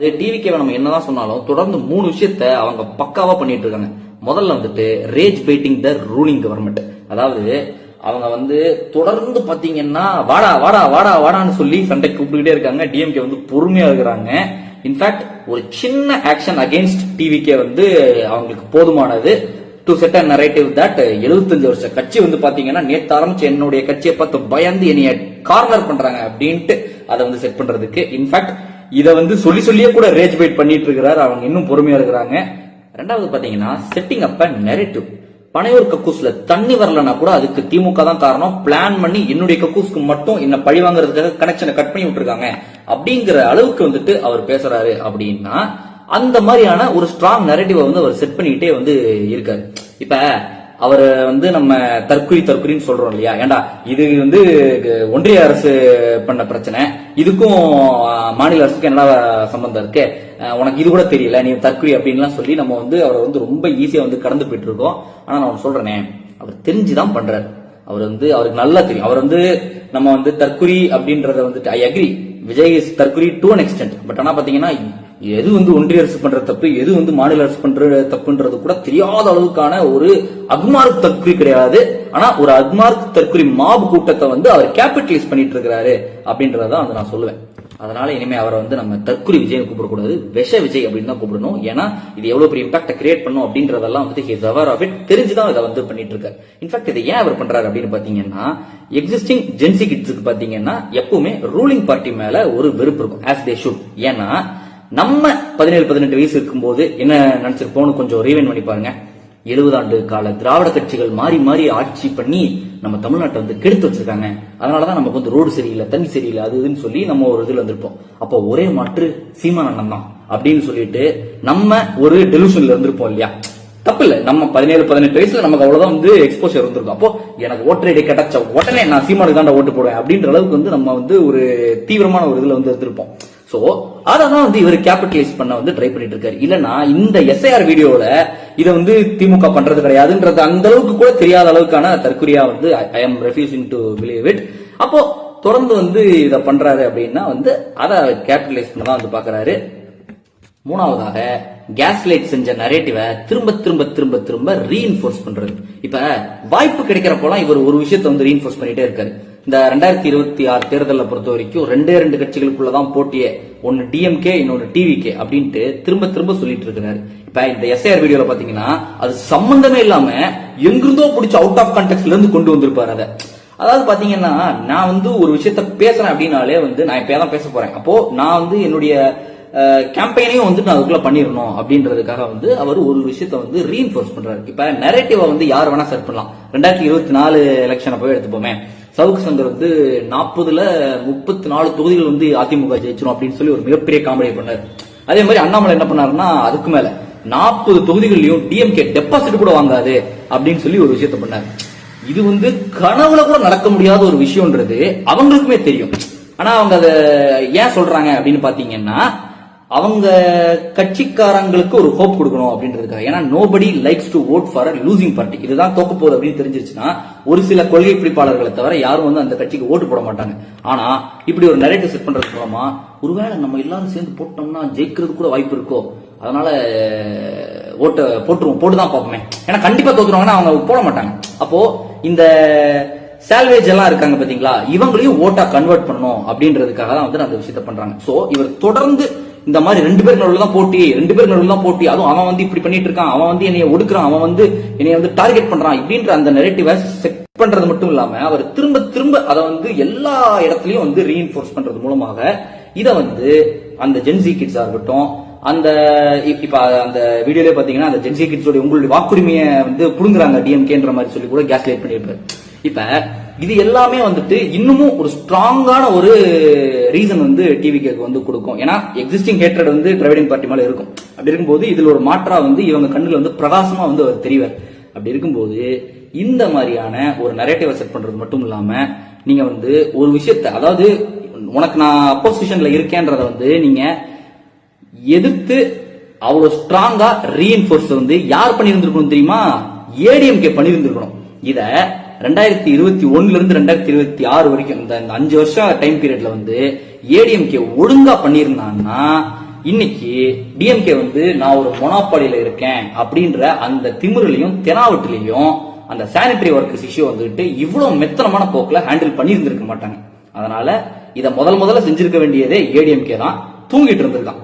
அது டிவிக்கே நம்ம என்னதான் சொன்னாலும் தொடர்ந்து மூணு விஷயத்த அவங்க பக்காவா பண்ணிட்டு இருக்காங்க முதல்ல வந்துட்டு rage baiting the ruling government அதாவது அவங்க வந்து தொடர்ந்து பாத்தீங்கன்னா வாடா வாடா வாடா வாடான்னு சொல்லி சண்டை கூப்பிட்டுக்கிட்டே இருக்காங்க. டிஎம்கே வந்து பொறுமையா இருக்கிறாங்க. இன்ஃபேக்ட் ஒரு சின்ன ஆக்ஷன் அகைன்ஸ்ட் டிவிக்கே வந்து அவங்களுக்கு போதுமானது. To set a narrative that 75 வருஷ கட்சி வந்து பாத்தீங்கன்னா நேத்து ஆரம்பிச்சு என்னுடைய கட்சியை பார்த்து பயந்து என்னைய கார்னர் பண்றாங்க அப்படின்ட்டு அதை வந்து செட் பண்றதுக்கு. இன்ஃபேக்ட் இதை வந்து சொல்லி சொல்லியே கூட ரேஜ் பைட் பண்ணிட்டு இருக்கிறாரு. அவங்க இன்னும் பொறுமையா இருக்கிறாங்க. ரெண்டாவது பாத்தீங்கன்னா setting up a narrative Panaiyur கக்கூஸ்ல தண்ணி வரலன்னா கூட அதுக்கு திமுக தான் காரணம். பிளான் பண்ணி என்னுடைய கக்கூஸ்க்கு மட்டும் என்ன பழி வாங்குறதுக்காக கனெக்ஷனை கட் பண்ணி விட்டுருக்காங்க. அப்படிங்கிற அளவுக்கு வந்துட்டு அவர் பேசுறாரு அப்படின்னா அந்த மாதிரியான ஒரு ஸ்ட்ராங் நெரேட்டிவ் வந்து அவர் செட் பண்ணிக்கிட்டே வந்து இருக்காரு. இப்ப அவர் வந்து நம்ம தற்குறி தற்குறின்னு சொல்றோம் இல்லையா? ஏண்டா இது வந்து ஒன்றிய அரசு பண்ண பிரச்சனை. இதுக்கும் மாநில அரசுக்கும் என்னடா சம்பந்தம் இருக்கு? உனக்கு இது கூட தெரியல நீ தற்கொலை அப்படின்லாம் சொல்லி நம்ம வந்து அவரை வந்து ரொம்ப ஈஸியா வந்து கடந்து போயிட்டு இருக்கோம் ஆனா நான் ஒண்ணு சொல்றேனே அவர் தெரிஞ்சுதான் பண்றாரு. அவர் வந்து அவருக்கு நல்லா தெரியும். அவர் வந்து நம்ம வந்து தற்குறி அப்படின்றத வந்துட்டு ஐ அக்ரி விஜய் இஸ் தற்குறி டு அன் எக்ஸ்டென்ட் பட் ஆனா பாத்தீங்கன்னா எது வந்து ஒன்றிய அரசு பண்ற தப்பு எது வந்து மாநில அரசு பண்ற தப்புன்றது கூட தெரியாத அளவுக்கான ஒரு அக்மார்க் தற்குறி கிடையாது. ஆனா ஒரு அக்மார்க் தற்குறி மாபு கூட்டத்தை வந்து அவர் கேபிட்டலைஸ் பண்ணிட்டு இருக்கிறாரு அப்படின்றத வந்து நான் சொல்லுவேன். அதனால இனிமே அவரை வந்து நம்ம தற்குறி விஜய் கூப்பிடக்கூடாது. விஷ விஜய் அப்படின்னு தான் கூப்பிடணும். ஏன்னா இது எவ்வளவு பெரிய இம்பாக்ட கிரியேட் பண்ணும் அப்படின்றதெல்லாம் வந்து ஹிஸ் அவர் ஆஃப் இட் தெரிஞ்சுதான் இதை வந்து பண்ணிட்டு இருக்காரு இன்ஃபேக்ட் இதை ஏன் அவர் பண்றாரு அப்படின்னு பாத்தீங்கன்னா எக்ஸிஸ்டிங் ஜென்சி கிட்ஸுக்கு பாத்தீங்கன்னா எப்பவுமே ரூலிங் பார்ட்டி மேல ஒரு வெறுப்பு இருக்கும் ஆஸ் தே ஷுட் ஏன்னா நம்ம பதினேழு பதினெட்டு வயசு இருக்கும்போது என்ன நினைச்சிருப்போம்னு கொஞ்சம் ரீவைன் பண்ணி பாருங்க. எழுபது ஆண்டு கால திராவிட கட்சிகள் மாறி மாறி ஆட்சி பண்ணி நம்ம தமிழ்நாட்டை வந்து கெடுத்து வச்சிருக்காங்க. அதனாலதான் நமக்கு வந்து ரோடு சரியில்லை தண்ணி சரியில்லை அது இதுன்னு சொல்லி நம்ம ஒரு இதுல வந்திருப்போம் அப்போ ஒரே மாற்று சீமான் அண்ணன் தான் அப்படின்னு சொல்லிட்டு நம்ம ஒரு டெலிவிஷன்ல இருந்திருப்போம் இல்லையா? தப்பு இல்ல. நம்ம பதினேழு பதினெட்டு வயசுல நமக்கு அவ்வளவுதான் வந்து எக்ஸ்போஷர் இருந்திருக்கும். அப்போ எனக்கு ஓட்டர் ஐடி கிடைச்ச உடனே நான் சீமானுக்கு தான் ஓட்டு போடுவேன் அப்படின்ற அளவுக்கு வந்து நம்ம வந்து ஒரு தீவிரமான ஒரு இதுல வந்து இருந்திருப்போம். சோ அததான் வந்து இவர் கேபிட்டலைஸ் பண்ண வந்து ட்ரை பண்ணிட்டு இருக்காரு இல்லனா இந்த எஸ்ஐஆர் வீடியோல இதை வந்து திமுக பண்றது கிடையாதுன்றது அந்த அளவுக்கு கூட தெரியாத அளவுக்கான தற்குறியா வந்து I am refusing to believe it அப்போ தொடர்ந்து வந்து இதை பண்றாரு அப்படின்னா வந்து அதை கேபிட்டலைஸ் பண்ண தான் வந்து பாக்குறாரு மூணாவதாக கேஸ் லைட் செஞ்ச நரேட்டிவை திரும்ப திரும்ப திரும்ப திரும்ப ரீஇன்ஃபோர்ஸ் பண்றது. இப்ப வாய்ப்பு கிடைக்கிறப்போலாம் இவர் ஒரு விஷயத்தை வந்து ரீஇன்ஃபோர்ஸ் பண்ணிட்டே இருக்காரு. இந்த ரெண்டாயிரத்தி இருபத்தி ஆறு தேர்தலை பொறுத்த வரைக்கும் ரெண்டே ரெண்டு கட்சிகளுக்குள்ளதான் போட்டியே ஒன்னு டிஎம்கே இன்னொன்று டிவிகே அப்படின்ட்டு திரும்ப திரும்ப சொல்லிட்டு இருக்கிறாரு. இப்ப இந்த எஸ்ஐஆர் வீடியோல பாத்தீங்கன்னா அது சம்பந்தமே இல்லாம எங்கிருந்தோ பிடிச்ச அவுட் ஆஃப் கான்டெக்ட்ல இருந்து கொண்டு வந்திருப்பாரு அதை. அதாவது பாத்தீங்கன்னா நான் வந்து ஒரு விஷயத்த பேசுறேன் அப்படின்னாலே வந்து நான் இப்ப தான் பேச போறேன். அப்போ நான் வந்து என்னுடைய கேம்பெயினையும் வந்து நான் அதுக்குள்ள பண்ணிடணும் அப்படின்றதுக்காக வந்து அவர் ஒரு விஷயத்த வந்து ரீஇன்ஃபோர்ஸ் பண்றாரு. இப்ப நெரேட்டிவா வந்து யார் வேணா செட் பண்ணலாம். ரெண்டாயிரத்தி இருபத்தி நாலு எலெக்ஷனை போய் எடுத்துப்போமே. சவுக்கு சங்கர் வந்து நாற்பதுல முப்பத்தி நாலு தொகுதிகள் வந்து அதிமுக ஜெயிச்சிடும் அப்படின்னு சொல்லி ஒரு மிகப்பெரிய காமெடி பண்ணார். அதே மாதிரி அண்ணாமலை என்ன பண்ணாருன்னா அதுக்கு மேல நாற்பது தொகுதிகள்லயும் டிஎம்கே டெபாசிட் கூட வாங்காது அப்படின்னு சொல்லி ஒரு விஷயத்த பண்ணாரு. இது வந்து கனவுல கூட நடக்க முடியாத ஒரு விஷயம்ன்றது அவங்களுக்குமே தெரியும். ஆனா அவங்க அதை ஏன் சொல்றாங்க அப்படின்னு பாத்தீங்கன்னா அவங்க கட்சிக்காரங்களுக்கு ஒரு ஹோப் கொடுக்கணும் அப்படின்றதுக்காக. ஏன்னா nobody likes to vote for losing party இதுதான் தோக்க போகுது அப்படின்னு தெரிஞ்சிருச்சுன்னா ஒரு சில கொள்கை பிடிப்பாளர்களை தவிர யாரும் வந்து அந்த கட்சிக்கு ஓட்டு போட மாட்டாங்க. ஆனா இப்படி ஒரு நரேட்டிவ் செட் பண்றது மூலமா ஒருவேளை நம்ம எல்லாரும் சேர்ந்து போட்டோம்னா ஜெயிக்கிறது கூட வாய்ப்பு இருக்கோ? அதனால ஓட்டு போட்டுருவோம். போட்டு தான் பார்ப்போமே. ஏன்னா கண்டிப்பா தோத்துருவாங்கன்னா அவங்க போட மாட்டாங்க. அப்போ இந்த சால்வேஜ் எல்லாம் இருக்காங்க பாத்தீங்களா? இவங்களையும் ஓட்டா கன்வெர்ட் பண்ணணும் அப்படின்றதுக்காக தான் வந்து அந்த விஷயத்த பண்றாங்க. சோ இவர் தொடர்ந்து இந்த மாதிரி ரெண்டு பேர் நடுவில் தான் போட்டி ரெண்டு பேர் நடுவில் தான் போட்டி. அதுவும் அவன் வந்து இப்படி பண்ணிட்டு இருக்கான் அவன் வந்து என்னைய ஒடுக்குறான் அவன் வந்து என்னைய வந்து டார்கெட் பண்றான் இப்படின்ற அந்த நெரேட்டிவை செட் பண்றது மட்டும் இல்லாம அவர் திரும்ப திரும்ப அதை வந்து எல்லா இடத்துலயும் வந்து ரீஇன்ஃபோர்ஸ் பண்றது மூலமாக இதை வந்து அந்த ஜென்சி கிட்ஸா இருக்கட்டும் அந்த இப்ப அந்த வீடியோல பாத்தீங்கன்னா அந்த ஜென்சி கிட்ஸோட உங்களுடைய வாக்குரிமையை வந்து புடுங்குறாங்க டிஎம்கேன்ற மாதிரி சொல்லி கூட கேஸ் லைட் பண்ணிருப்பாரு இப்ப இது எல்லாமே வந்துட்டு இன்னமும் ஒரு ஸ்ட்ராங்கான ஒரு ரீசன் வந்து டிவிக்கு வந்து கொடுக்கும். ஏன்னா எக்ஸிஸ்டிங் ஹேட்ரட் வந்து டிரைவிடிங் பார்ட்டி மேலே இருக்கும். அப்படி இருக்கும்போது இதுல ஒரு மாற்றா வந்து இவங்க கண்ணுல வந்து பிரகாசமா வந்து அவர் தெரிவார். அப்படி இருக்கும்போது இந்த மாதிரியான ஒரு நரேட்டிவ் செட் பண்றது மட்டும் இல்லாம நீங்க வந்து ஒரு விஷயத்த அதாவது உனக்கு நான் அப்போசிஷன்ல இருக்கேன்றத வந்து நீங்க எதிர்த்து அவ்வளவு ஸ்ட்ராங்கா ரீஎன்போர்ஸ் வந்து யார் பண்ணியிருந்திருக்கணும் தெரியுமா? ஏடிஎம்கே பண்ணியிருந்திருக்கணும் இத ரெண்டாயிரத்தி இருபத்தி ஒன்னுல இருந்து ரெண்டாயிரத்தி இருபத்தி ஆறு வரைக்கும் இந்த அஞ்சு வருஷம் டைம் பீரியட்ல வந்து ஏடிஎம்கே ஒழுங்கா பண்ணியிருந்தாங்கன்னா இன்னைக்கு டிஎம்கே வந்து நான் ஒரு மொனாப்பாடியில இருக்கேன் அப்படின்ற அந்த திமிரிலையும் தெனாவட்டிலையும் அந்த சானிட்டரி ஒர்க்கர்ஸ் இஷ்யூ வந்துட்டு இவ்வளவு மெத்தனமான போக்குல ஹேண்டில் பண்ணியிருந்திருக்க மாட்டாங்க. அதனால இதை முதல் முதல்ல செஞ்சிருக்க வேண்டியதே ஏடிஎம்கே தான். தூங்கிட்டு இருந்திருக்கான்.